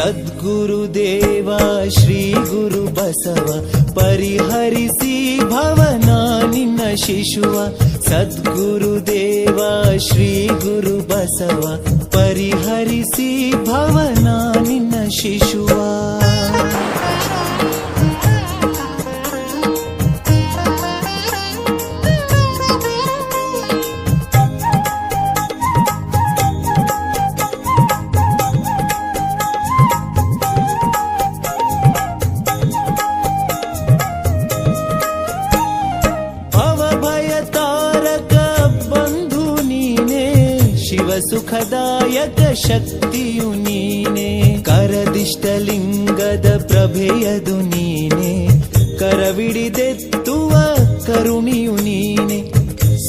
ಸದ್ಗುರುದೇವ, ಶ್ರೀ ಗುರು ಬಸವ, ಪರಿಹರಿಸಿ ಭವನ ನಿನ್ನ ಶಿಶುವ. ಸದ್ಗುರುದೇವ, ಶ್ರೀ ಗುರು ಬಸವ, ಪರಿಹರಿಸಿ ಭವನ ನಿನ್ನ ಶಿಶುವ. ಸುಖದಾಯಕ ಶಕ್ತಿಯು ನೀನೆ. ಕರದಿಷ್ಟಲಿಂಗದ ಪ್ರಭೆಯದು ನೀನೆ. ಕರವಿಡಿದೆತ್ತುವ ಕರುಣಿಯು ನೀನೆ.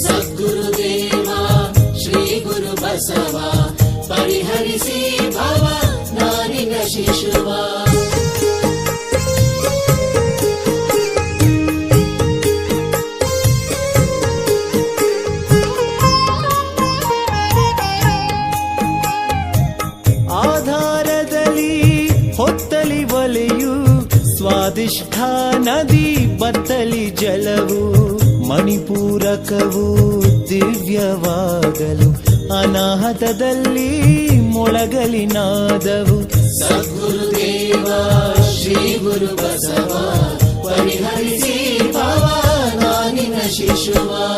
ಸದ್ಗುರುದೇವ ಶ್ರೀ ಗುರು ಬಸವ, ಪರಿಹರಿಸಿ ಭವ ನಾನಿನ ಶಿಶುವ ಸ್ವಾದಿಷ್ಠ ನದಿ ಬತ್ತಲಿ ಜಲವು ಮಣಿಪೂರಕವು ದಿವ್ಯವಾಗಲು ಅನಾಹತದಲ್ಲಿ ಮೊಳಗಲಿ ನಾದವು. ಸದ್ಗುರುದೇವ, ಶ್ರೀ ಗುರು ಬಸವ, ಪರಿಹರಿಸಿ ಭವ ನಾನಿನ ಶಿಶುವ.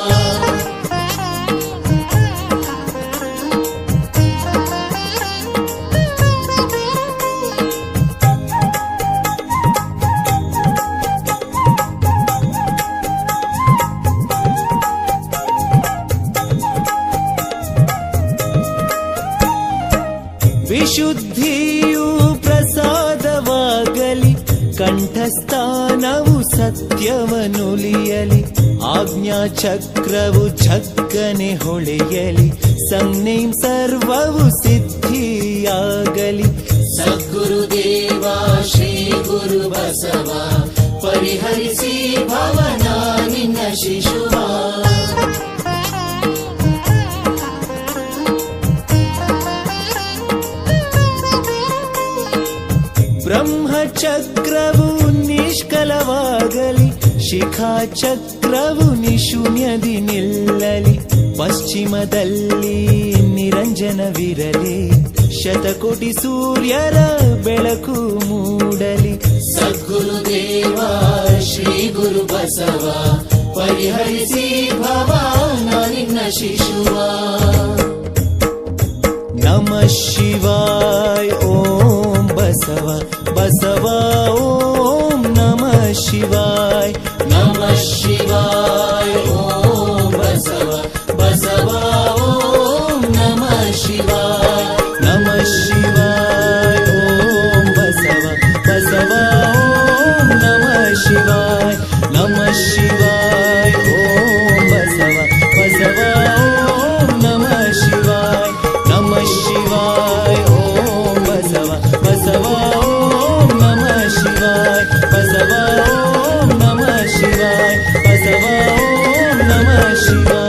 ವಿಶುದ್ಧಿಯು ಪ್ರಸಾದವಾಗಲಿ, ಕಂಠಸ್ಥಾನವು ಸತ್ಯವನುಲಿಯಲಿ ಆಜ್ಞಾ ಚಕ್ರವು ಝಕ್ಕನೆ ಹೊಳೆಯಲಿ, ಸಂಜ್ಞೆಂ ಸರ್ವವು ಸಿದ್ಧಿಯಾಗಲಿ. ಸದ್ಗುರುದೇವ, ಶ್ರೀ ಗುರು ಬಸವ, ಪರಿಹರಿಸಿ ಭವನ ನಿನ್ನ ಶಿಶುವ. ಬ್ರಹ್ಮಚಕ್ರವು ನಿಷ್ಕಲವಾಗಲಿ, ಶಿಖಾ ಚಕ್ರವು ನಿಶೂನ್ಯದಿ ನಿಲ್ಲಲಿ, ಪಶ್ಚಿಮದಲ್ಲಿ ನಿರಂಜನವಿರಲಿ, ಶತಕೋಟಿ ಸೂರ್ಯರ ಬೆಳಕು ಮೂಡಲಿ. ಸದ್ಗುರುದೇವ, ಶ್ರೀ ಗುರು ಬಸವ, ಪರಿಹರಿಸಿ ಭವ ನಿನ್ನ ಶಿಶುವ. Oh Krishna